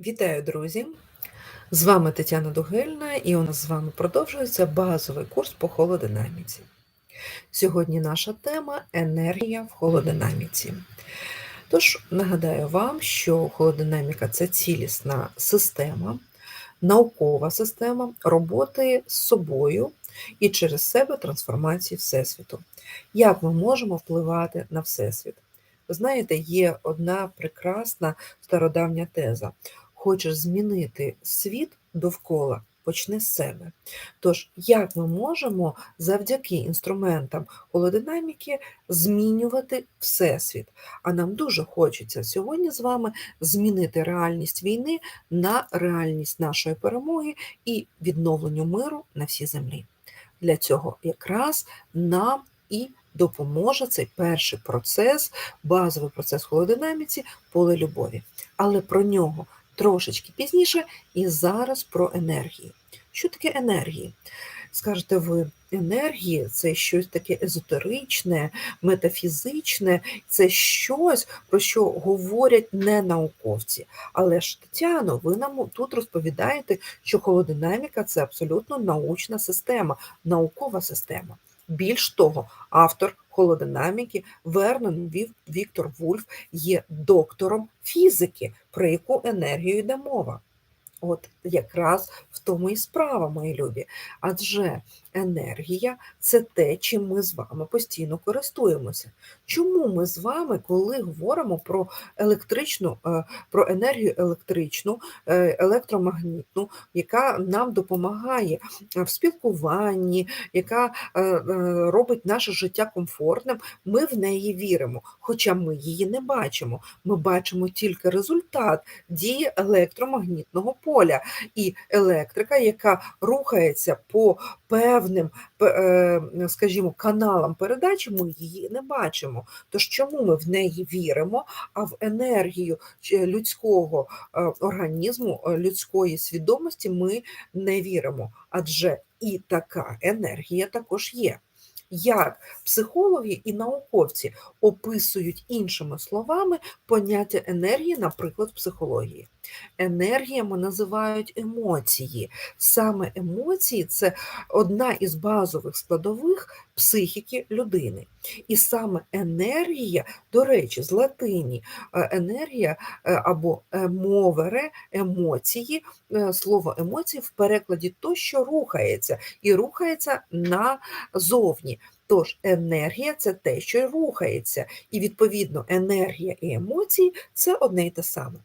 Вітаю, друзі! З вами Тетяна Дугельна, і у нас з вами продовжується базовий курс по холодинаміці. Сьогодні наша тема енергія в холодинаміці. Тож, нагадаю вам, що холодинаміка це цілісна система, наукова система роботи з собою і через себе трансформації Всесвіту. Як ми можемо впливати на Всесвіт? Ви знаєте, є одна прекрасна стародавня теза хочеш змінити світ довкола, почни з себе. Тож, як ми можемо завдяки інструментам холодинаміки змінювати Всесвіт? А нам дуже хочеться сьогодні з вами змінити реальність війни на реальність нашої перемоги і відновленню миру на всій землі. Для цього якраз нам і допоможе цей перший процес, базовий процес холодинаміці поле любові. Але про нього трошечки пізніше, і зараз про енергії. Що таке енергії? Скажете ви, енергії це щось таке езотеричне, метафізичне, це щось, про що говорять не науковці. Але ж, Тетяно, ви нам тут розповідаєте, що холодинаміка це абсолютно научна система, наукова система. Більш того, автор холодинаміки Вернон Віктор Вульф є доктором фізики, про яку енергію йде мова. От якраз в тому і справа, мої любі. Адже енергія це те, чим ми з вами постійно користуємося. Чому ми з вами, коли говоримо про електричну, е, про енергію електричну, е, електромагнітну, яка нам допомагає в спілкуванні, яка е, робить наше життя комфортним, ми в неї віримо, хоча ми її не бачимо. Ми бачимо тільки результат дії електромагнітного поля і електрика, яка рухається по певним, е, скажімо, каналам передачі, ми її не бачимо. Тож чому ми в неї віримо, а в енергію людського е, організму, е, людської свідомості ми не віримо? Адже і така енергія також є як психологи і науковці описують іншими словами поняття енергії, наприклад, психології. Енергіями називають емоції. Саме емоції це одна із базових складових психіки людини. І саме енергія, до речі, з латині е, енергія е, або мовере, емоції, е, слово емоції в перекладі то, що рухається, і рухається назовні. Тож енергія це те, що рухається, і відповідно енергія і емоції це одне й те саме.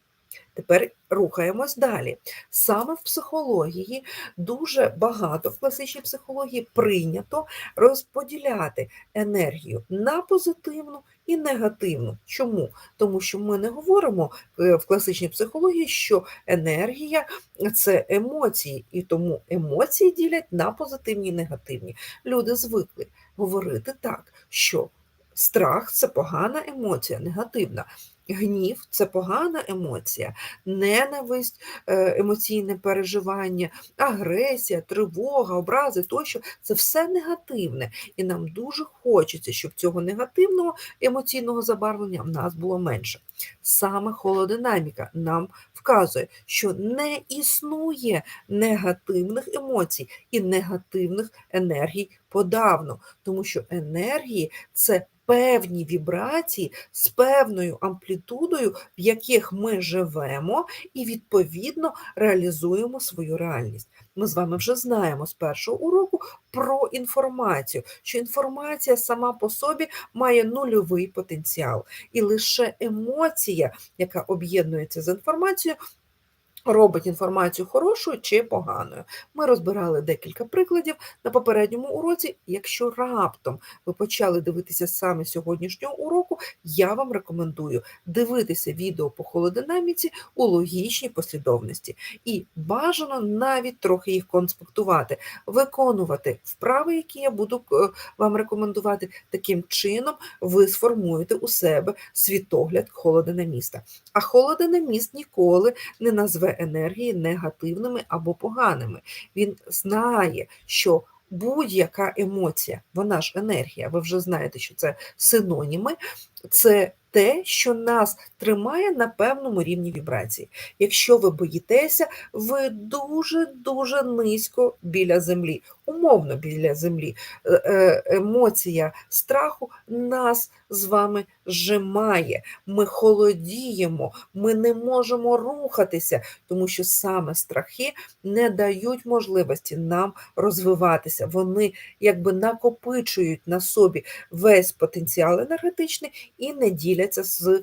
Тепер рухаємось далі. Саме в психології дуже багато в класичній психології прийнято розподіляти енергію на позитивну і негативну. Чому? Тому що ми не говоримо е, в класичній психології, що енергія це емоції, і тому емоції ділять на позитивні і негативні. Люди звикли говорити так, що страх це погана емоція, негативна. Гнів це погана емоція, ненависть, е, емоційне переживання, агресія, тривога, образи тощо це все негативне. І нам дуже хочеться, щоб цього негативного емоційного забарвлення в нас було менше. Саме холодинаміка нам вказує, що не існує негативних емоцій і негативних енергій подавно, тому що енергії це певні вібрації з певною амплітудою, в яких ми живемо, і, відповідно, реалізуємо свою реальність. Ми з вами вже знаємо з першого уроку про інформацію, що інформація сама по собі має нульовий потенціал, і лише емоція, яка об'єднується з інформацією, робить інформацію хорошою чи поганою. Ми розбирали декілька прикладів на попередньому уроці. Якщо раптом ви почали дивитися саме сьогоднішнього уроку, я вам рекомендую дивитися відео по холодинаміці у логічній послідовності. І бажано навіть трохи їх конспектувати, виконувати вправи, які я буду е, вам рекомендувати, таким чином ви сформуєте у себе світогляд холодинаміста. А холодинаміст ніколи не назве енергії негативними або поганими. Він знає, що будь-яка емоція, вона ж енергія, ви вже знаєте, що це синоніми, це те, що нас тримає на певному рівні вібрації. Якщо ви боїтеся, ви дуже-дуже низько біля землі, умовно біля землі. Е, е, емоція страху нас з вами зжимає, ми холодіємо, ми не можемо рухатися, тому що саме страхи не дають можливості нам розвиватися. Вони якби накопичують на собі весь потенціал енергетичний і не діляться з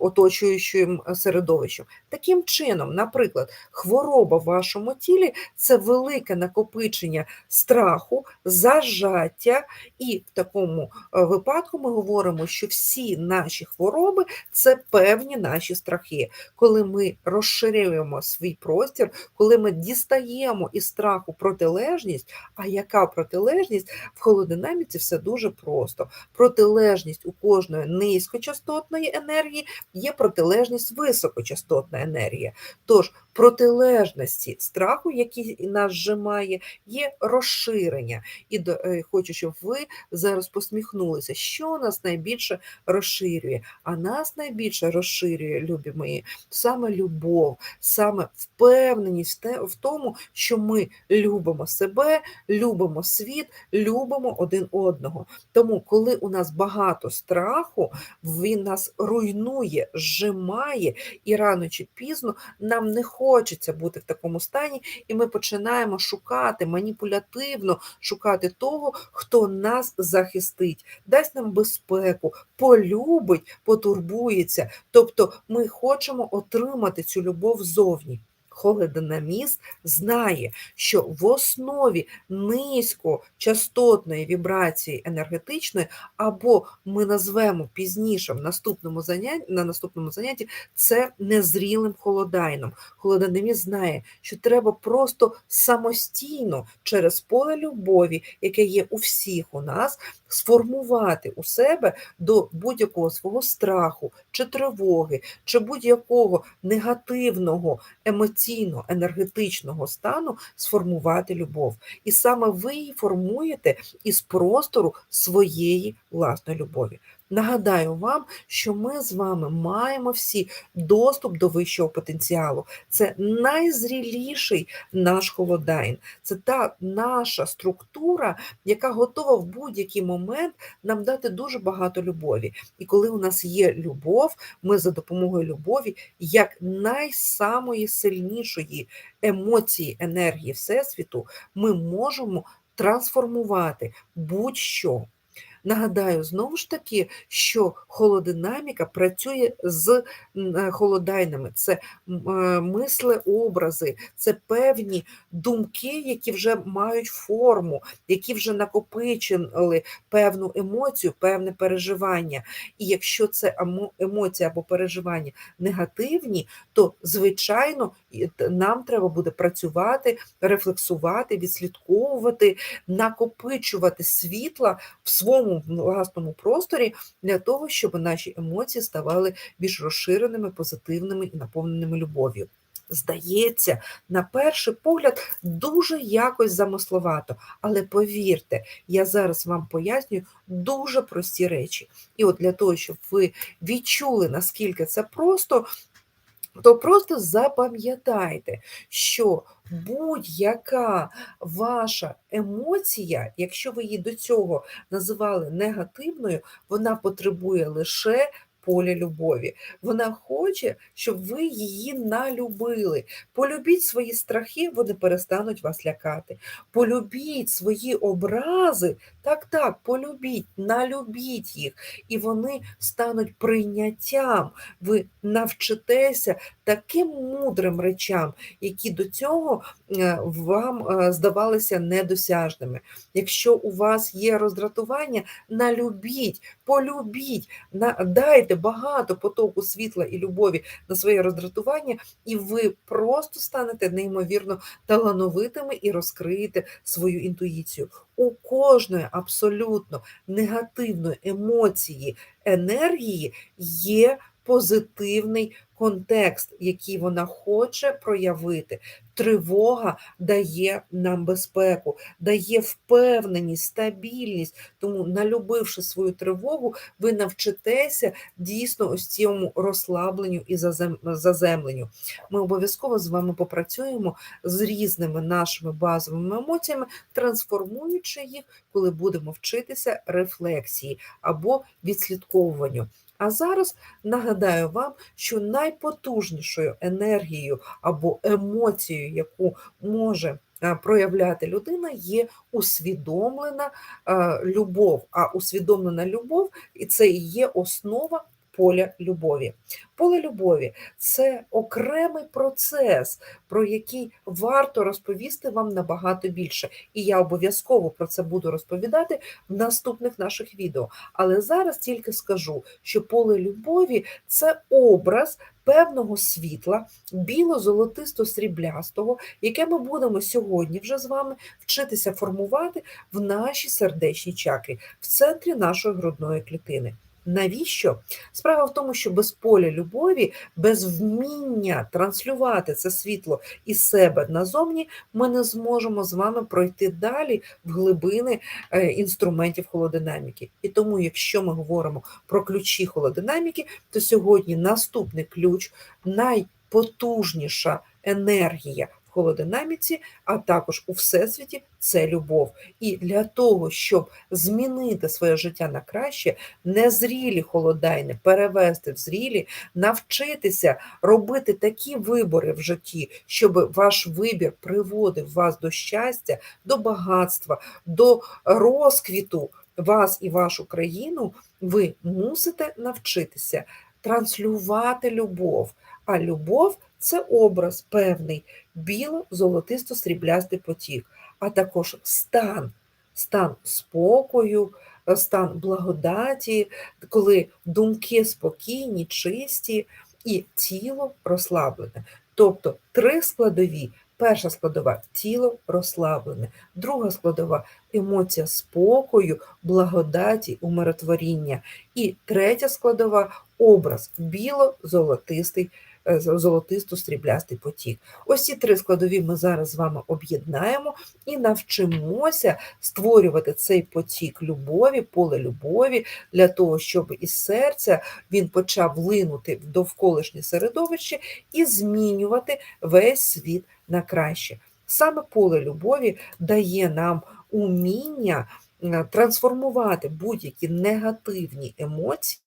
оточуючим середовищем. Таким чином, наприклад, хвороба в вашому тілі це велике накопичення страху, зажаття, і в такому випадку ми говоримо, що всі наші хвороби це певні наші страхи. Коли ми розширюємо свій простір, коли ми дістаємо із страху протилежність, а яка протилежність в холодинаміці все дуже просто. Протилежність у кожної низькочастотної енергії є протилежність високочастотної енергії. Тож протилежності страху, який нас зжимає, є розширення. І е, хочу, щоб ви зараз посміхнулися, що нас найбільше розширює. А нас найбільше розширює, любі мої, саме любов, саме впевненість в тому, що ми любимо себе, любимо світ, любимо один одного. Тому, коли у нас багато страху, він нас руйнує, зжимає, і рано чи пізно нам не хочеться бути в такому стані, і ми починаємо шукати маніпулятивно шукати того, хто нас захистить, дасть нам безпеку, полюбить, потурбується. Тобто ми хочемо отримати цю любов ззовні. Холодинаміст знає, що в основі низькочастотної вібрації енергетичної, або ми назвемо пізніше в наступному занятті, на наступному занятті це незрілим холодайном. Холодинаміст знає, що треба просто самостійно через поле любові, яке є у всіх у нас, сформувати у себе до будь-якого свого страху чи тривоги, чи будь-якого негативного емоційно енергетичного стану сформувати любов. І саме ви її формуєте із простору своєї власної любові. Нагадаю вам, що ми з вами маємо всі доступ до вищого потенціалу. Це найзріліший наш холодайн, це та наша структура, яка готова в будь-який момент нам дати дуже багато любові. І коли у нас є любов, ми за допомогою любові, як найсамої сильнішої емоції енергії Всесвіту, ми можемо трансформувати будь-що. Нагадаю, знову ж таки, що холодинаміка працює з е, холодайнами, це е, мисли образи, це певні думки, які вже мають форму, які вже накопичили певну емоцію, певне переживання. І якщо це емоція або переживання негативні, то, звичайно, нам треба буде працювати, рефлексувати, відслідковувати, накопичувати світла в своєму власному просторі для того, щоб наші емоції ставали більш розширеними, позитивними і наповненими любов'ю. Здається, на перший погляд, дуже якось замисловато, але повірте, я зараз вам пояснюю дуже прості речі. І от для того, щоб ви відчули, наскільки це просто, то просто запам'ятайте, що будь-яка ваша емоція, якщо ви її до цього називали негативною, вона потребує лише поле любові. Вона хоче, щоб ви її налюбили. Полюбіть свої страхи, вони перестануть вас лякати. Полюбіть свої образи, так, так, полюбіть, налюбіть їх, і вони стануть прийняттям. Ви навчитеся таким мудрим речам, які до цього е, вам е, здавалися недосяжними. Якщо у вас є роздратування, налюбіть, полюбіть, дайте дайте багато потоку світла і любові на своє роздратування, і ви просто станете неймовірно талановитими і розкриєте свою інтуїцію. У кожної абсолютно негативної емоції, енергії є позитивний контекст, який вона хоче проявити. Тривога дає нам безпеку, дає впевненість, стабільність. Тому, налюбивши свою тривогу, ви навчитеся дійсно ось цьому розслабленню і заземленню. Ми обов'язково з вами попрацюємо з різними нашими базовими емоціями, трансформуючи їх, коли будемо вчитися рефлексії або відслідковуванню. А зараз нагадаю вам, що найпотужнішою енергією або емоцією, яку може е, проявляти людина, є усвідомлена е, любов. А усвідомлена любов і це і є основа поля любові. Поле любові це окремий процес, про який варто розповісти вам набагато більше. І я обов'язково про це буду розповідати в наступних наших відео. Але зараз тільки скажу, що поле любові це образ. Певного світла, біло-золотисто-сріблястого, яке ми будемо сьогодні вже з вами вчитися формувати в нашій сердечній чакрі, в центрі нашої грудної клітини. Навіщо? Справа в тому, що без поля любові, без вміння транслювати це світло із себе назовні, ми не зможемо з вами пройти далі в глибини е, інструментів холодинаміки. І тому, якщо ми говоримо про ключі холодинаміки, то сьогодні наступний ключ найпотужніша енергія холодинаміці, а також у всесвіті це любов. І для того, щоб змінити своє життя на краще, незрілі холодайни перевести в зрілі, навчитися робити такі вибори в житті, щоб ваш вибір приводив вас до щастя, до багатства, до розквіту вас і вашу країну, ви мусите навчитися транслювати любов. А любов це образ певний, біло-золотисто-сріблястий потік, а також стан, стан спокою, стан благодаті, коли думки спокійні, чисті і тіло розслаблене. Тобто три складові. Перша складова тіло розслаблене, друга складова емоція спокою, благодаті, умиротворіння. І третя складова образ біло-золотистий золотисто-сріблястий потік. Ось ці три складові ми зараз з вами об'єднаємо і навчимося створювати цей потік любові, поле любові, для того, щоб із серця він почав линути в довколишнє середовище і змінювати весь світ на краще. Саме поле любові дає нам уміння е, трансформувати будь-які негативні емоції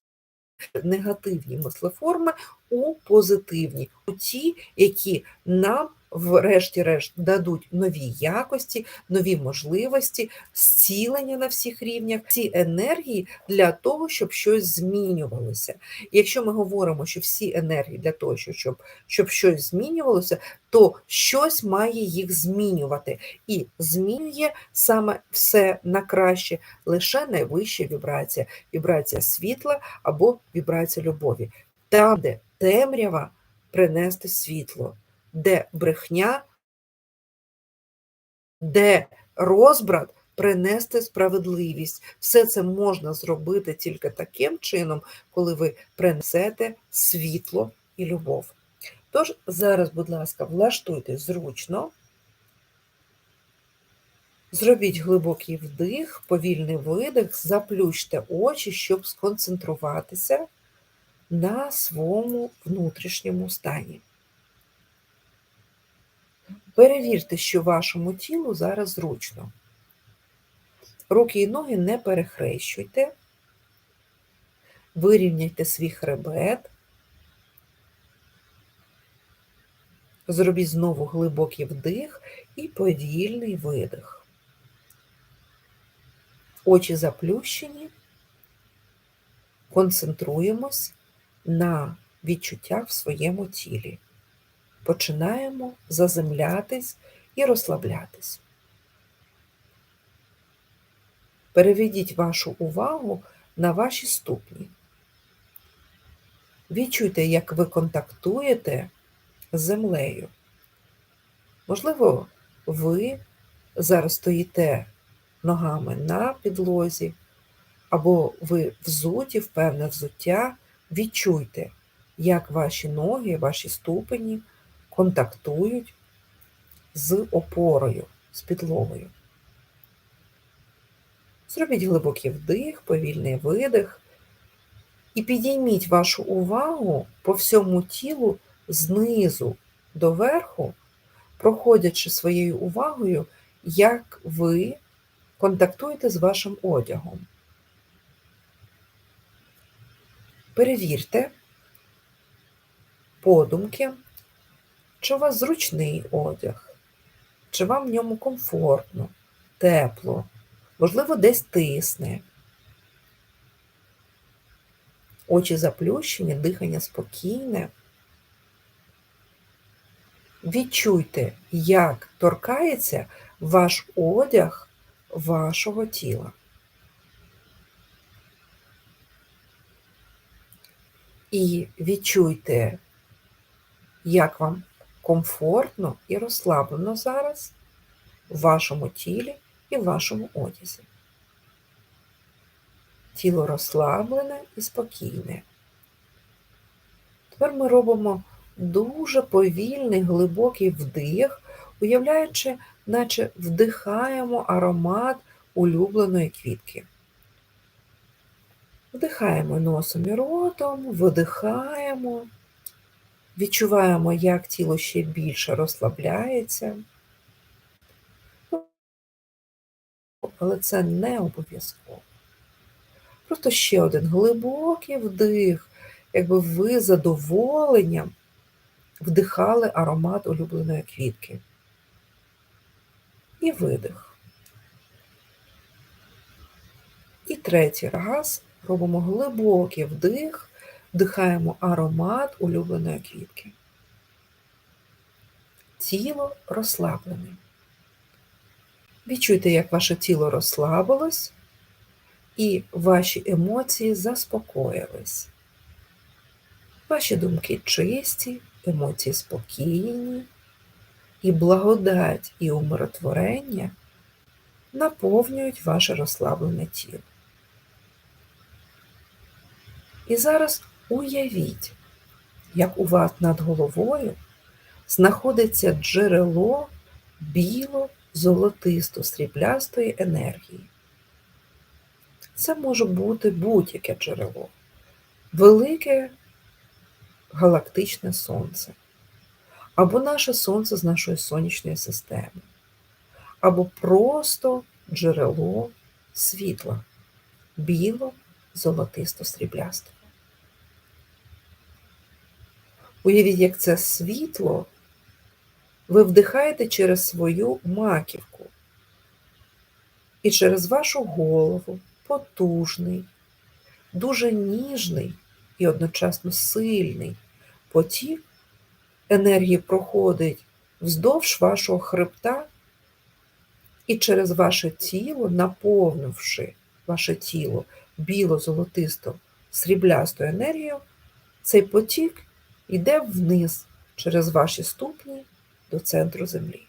негативні мислеформи у позитивні, у ті, які нам врешті-решт дадуть нові якості, нові можливості, зцілення на всіх рівнях, ці енергії для того, щоб щось змінювалося. якщо ми говоримо, що всі енергії для того, щоб, щоб щось змінювалося, то щось має їх змінювати. І змінює саме все на краще, лише найвища вібрація, вібрація світла або вібрація любові. Там, де темрява принести світло де брехня, де розбрат принести справедливість. Все це можна зробити тільки таким чином, коли ви принесете світло і любов. Тож, зараз, будь ласка, влаштуйте зручно. Зробіть глибокий вдих, повільний видих, заплющте очі, щоб сконцентруватися на своєму внутрішньому стані. Перевірте, що вашому тілу зараз зручно. Руки і ноги не перехрещуйте, вирівняйте свій хребет, зробіть знову глибокий вдих і повільний видих. Очі заплющені, концентруємось на відчуттях в своєму тілі починаємо заземлятись і розслаблятись. Переведіть вашу увагу на ваші ступні. Відчуйте, як ви контактуєте з землею. Можливо, ви зараз стоїте ногами на підлозі, або ви взуті в певне взуття, відчуйте, як ваші ноги, ваші ступені контактують з опорою, з підлогою. Зробіть глибокий вдих, повільний видих і підійміть вашу увагу по всьому тілу знизу до верху, проходячи своєю увагою, як ви контактуєте з вашим одягом. Перевірте подумки, чи у вас зручний одяг, чи вам в ньому комфортно, тепло, можливо, десь тисне. Очі заплющені, дихання спокійне. Відчуйте, як торкається ваш одяг вашого тіла. І відчуйте, як вам комфортно і розслаблено зараз в вашому тілі і в вашому одязі. Тіло розслаблене і спокійне. Тепер ми робимо дуже повільний глибокий вдих, уявляючи, наче вдихаємо аромат улюбленої квітки. Вдихаємо носом і ротом, видихаємо, відчуваємо, як тіло ще більше розслабляється. Але це не обов'язково. Просто ще один глибокий вдих, якби ви задоволенням вдихали аромат улюбленої квітки. І видих. І третій раз робимо глибокий вдих, вдихаємо аромат улюбленої квітки. Тіло розслаблене. Відчуйте, як ваше тіло розслабилось, і ваші емоції заспокоїлись. Ваші думки чисті, емоції спокійні, і благодать і умиротворення наповнюють ваше розслаблене тіло. І зараз уявіть, як у вас над головою знаходиться джерело біло-золотисто сріблястої енергії. Це може бути будь-яке джерело, велике галактичне сонце, або наше сонце з нашої сонячної системи, або просто джерело світла, біло-золотисто-сріблястого. Уявіть, як це світло ви вдихаєте через свою маківку. І через вашу голову потужний, дуже ніжний і одночасно сильний потік енергії проходить вздовж вашого хребта і через ваше тіло, наповнивши ваше тіло біло-золотисто сріблястою енергією, цей потік йде вниз через ваші ступні до центру землі.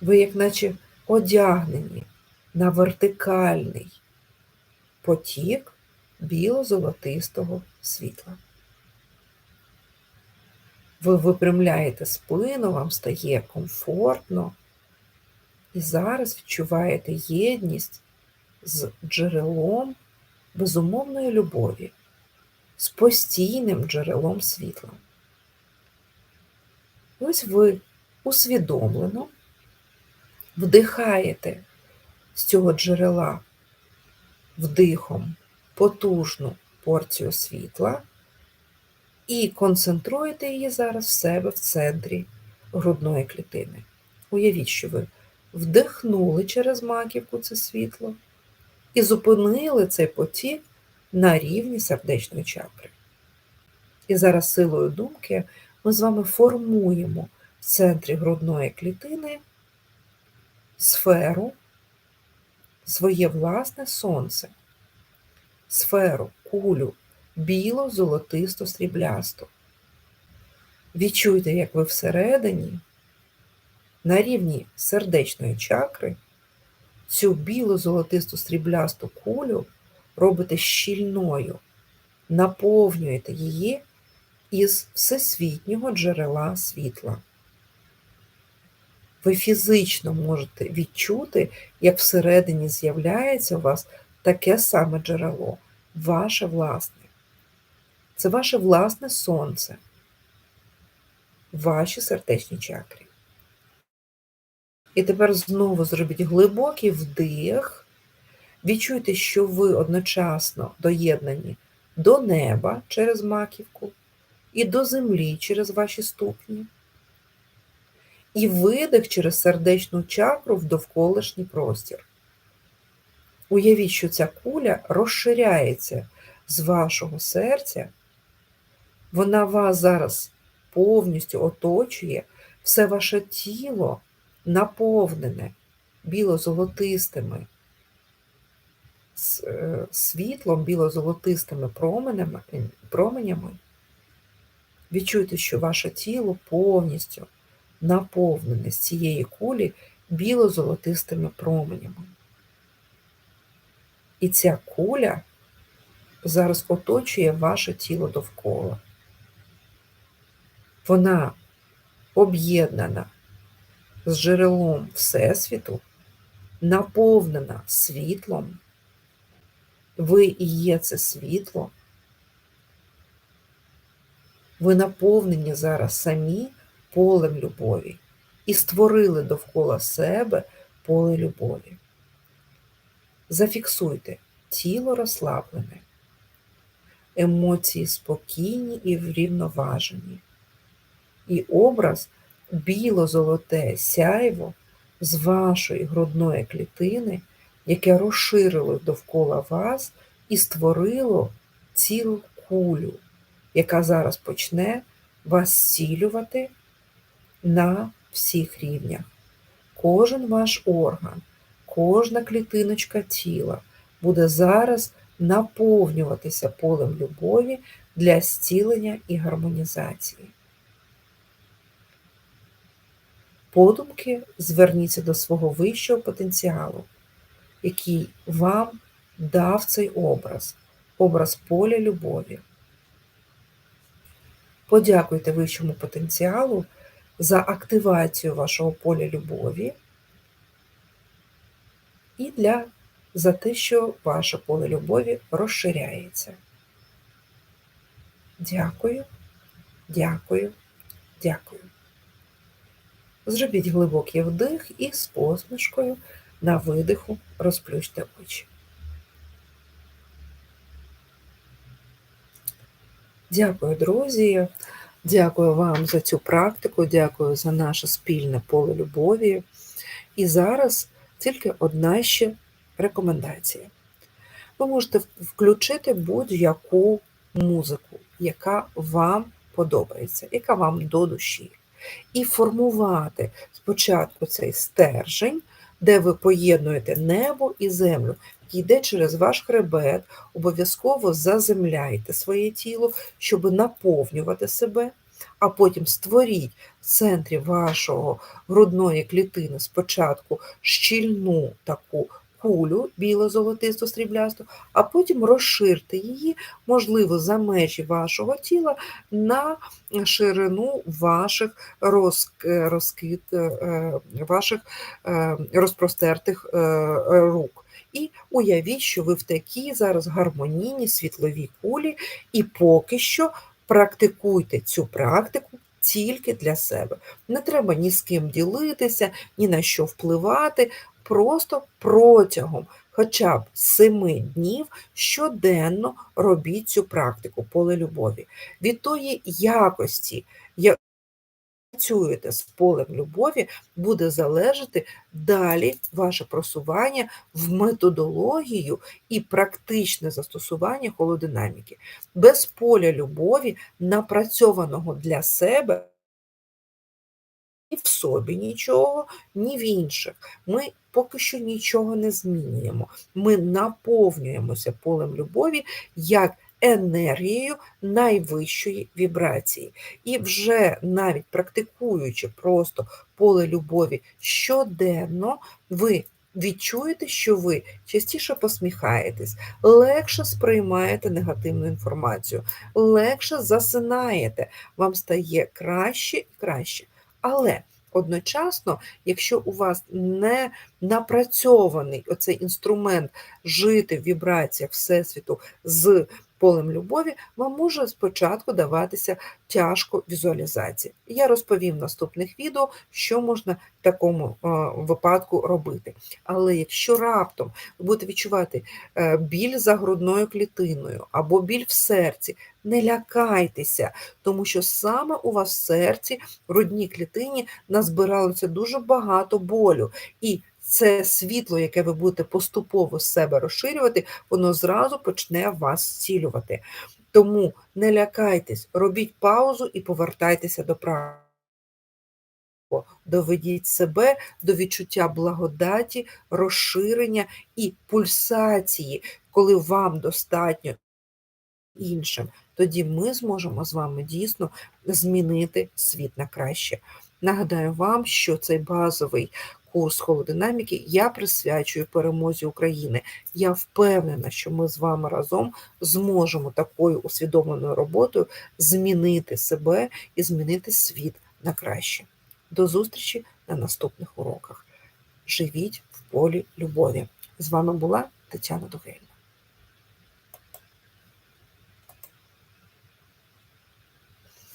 Ви, як наче одягнені на вертикальний потік біло-золотистого світла. Ви випрямляєте спину, вам стає комфортно, і зараз відчуваєте єдність з джерелом безумовної любові, з постійним джерелом світла. Ось ви усвідомлено вдихаєте з цього джерела вдихом потужну порцію світла і концентруєте її зараз в себе в центрі грудної клітини. Уявіть, що ви вдихнули через маківку це світло і зупинили цей потік на рівні сердечної чакри. І зараз силою думки ми з вами формуємо в центрі грудної клітини сферу, своє власне сонце, сферу, кулю, біло, золотисто, сріблясто. Відчуйте, як ви всередині, на рівні сердечної чакри, цю біло золотисту сріблясту кулю робите щільною, наповнюєте її із всесвітнього джерела світла. Ви фізично можете відчути, як всередині з'являється у вас таке саме джерело, ваше власне. Це ваше власне сонце, ваші сердечні чакри. І тепер знову зробіть глибокий вдих. Відчуйте, що ви одночасно доєднані до неба через маківку і до землі через ваші ступні. І видих через сердечну чакру в довколишній простір. Уявіть, що ця куля розширяється з вашого серця, вона вас зараз повністю оточує, все ваше тіло наповнене біло-золотистими е, світлом, біло-золотистими променями. Відчуйте, що ваше тіло повністю наповнене з цієї кулі біло-золотистими променями. І ця куля зараз оточує ваше тіло довкола. Вона об'єднана з джерелом Всесвіту, наповнена світлом. Ви і є це світло. Ви наповнені зараз самі полем любові і створили довкола себе поле любові. Зафіксуйте тіло розслаблене, емоції спокійні і врівноважені. І образ біло-золоте сяйво з вашої грудної клітини, яке розширило довкола вас і створило цілу кулю, яка зараз почне вас зцілювати на всіх рівнях. Кожен ваш орган, кожна клітиночка тіла буде зараз наповнюватися полем любові для зцілення і гармонізації. Подумки зверніться до свого вищого потенціалу, який вам дав цей образ, образ поля любові. Подякуйте вищому потенціалу за активацію вашого поля любові і для, за те, що ваше поле любові розширяється. Дякую, дякую, дякую. Зробіть глибокий вдих і з посмішкою на видиху розплющте очі. Дякую, друзі. Дякую вам за цю практику, дякую за наше спільне поле любові. І зараз тільки одна ще рекомендація. Ви можете включити будь-яку музику, яка вам подобається, яка вам до душі і формувати спочатку цей стержень, де ви поєднуєте небо і землю, який йде через ваш хребет, обов'язково заземляйте своє тіло, щоб наповнювати себе, а потім створіть в центрі вашого грудної клітини спочатку щільну таку кулю біло-золотисту стріблясту, а потім розширте її, можливо, за межі вашого тіла на ширину ваших розкид, е, ваших е, розпростертих е, рук. І уявіть, що ви в такій зараз гармонійній світловій кулі, і поки що практикуйте цю практику тільки для себе. Не треба ні з ким ділитися, ні на що впливати просто протягом хоча б семи днів щоденно робіть цю практику поле любові. Від тої якості, як працюєте з полем любові, буде залежати далі ваше просування в методологію і практичне застосування холодинаміки. Без поля любові, напрацьованого для себе. Ні в собі нічого, ні в інших. Ми поки що нічого не змінюємо. Ми наповнюємося полем любові як енергією найвищої вібрації. І вже навіть практикуючи просто поле любові щоденно, ви відчуєте, що ви частіше посміхаєтесь, легше сприймаєте негативну інформацію, легше засинаєте, вам стає краще і краще. Але одночасно, якщо у вас не напрацьований оцей інструмент жити в вібраціях Всесвіту з полем любові, вам може спочатку даватися тяжко візуалізація. Я розповім в наступних відео, що можна в такому випадку робити. Але якщо раптом будете відчувати е, біль за грудною клітиною або біль в серці, не лякайтеся, тому що саме у вас в серці, в грудній клітині, назбиралося дуже багато болю. І це світло, яке ви будете поступово з себе розширювати, воно зразу почне вас зцілювати. Тому не лякайтесь, робіть паузу і повертайтеся до практики. Доведіть себе до відчуття благодаті, розширення і пульсації, коли вам достатньо іншим. Тоді ми зможемо з вами дійсно змінити світ на краще. Нагадаю вам, що цей базовий курс холодинаміки я присвячую перемозі України. Я впевнена, що ми з вами разом зможемо такою усвідомленою роботою змінити себе і змінити світ на краще. До зустрічі на наступних уроках. Живіть в полі любові. З вами була Тетяна Дугель.